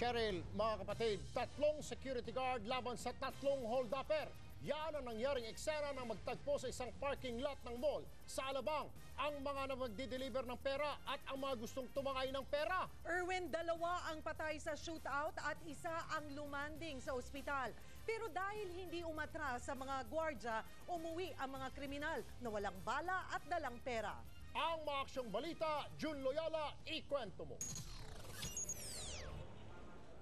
Cheryl, mga kapatid, tatlong security guard laban sa tatlong hold-upper. Yan ang nangyaring eksena ng magtagpo sa isang parking lot ng mall sa Alabang. Ang mga na magdi-deliver ng pera at ang mga gustong tumangay ng pera. Erwin, dalawa ang patay sa shootout at isa ang lumanding sa ospital. Pero dahil hindi umatras sa mga gwardya, umuwi ang mga kriminal na walang bala at dalang pera. Ang mga aksyong balita, Jun Loyola, ikwento mo.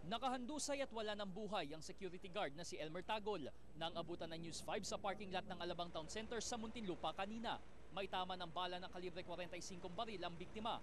Nakahandusay at wala ng buhay ang security guard na si Elmer Tagol nang abutan ng News 5 sa parking lot ng Alabang Town Center sa Muntinlupa kanina. May tama ng bala ng kalibre 45 baril ang biktima.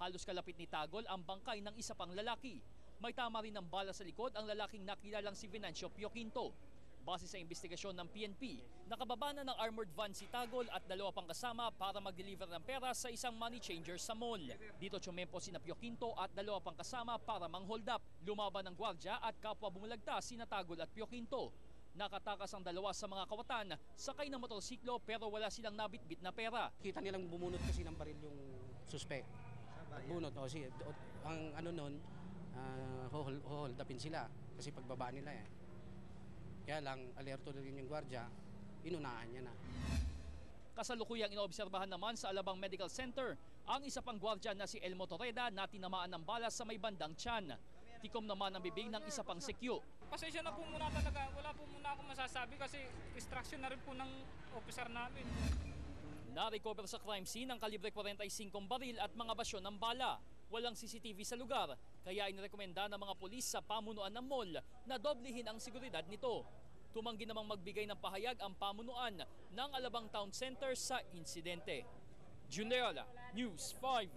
Halos kalapit ni Tagol ang bangkay ng isa pang lalaki. May tama rin ng bala sa likod ang lalaking nakilalang si Venancio Pioquinto. Base sa investigasyon ng PNP, nakababa na ng armored van si Tagol at dalawa pang kasama para mag-deliver ng pera sa isang money changer sa mall. Dito tsumempo si Pio Quinto at dalawa pang kasama para mang-hold up. Lumaban ng gwardya at kapwa bumulagta si Tagol at Pio Quinto. Nakatakas ang dalawa sa mga kawatan, sakay ng motorsiklo pero wala silang nabitbit na pera. Kita nilang bumunot kasi ng baril yung suspect. Bunot, o si, ang ano nun, uh, hold, hold upin sila kasi pagbaba nila eh. Kaya lang, alerto na rin yung gwardya, inunahan niya na. Kasalukuyang inoobserbahan naman sa Alabang Medical Center ang isa pang gwardya na si Elmo Torreda na tinamaan ng bala sa may bandang tiyan. Tikom naman ang bibig ng isa pang sekyo. Pasensya na po muna talaga. Wala po muna ako masasabi kasi distraction na rin po ng officer namin. Na-recover sa crime scene ang kalibre 45 baril at mga basyon ng bala. Walang CCTV sa lugar, kaya inirekomenda ng mga pulis sa pamunuan ng mall na doblehin ang seguridad nito. Tumanggi namang magbigay ng pahayag ang pamunuan ng Alabang Town Center sa insidente. Jun Leola, News 5.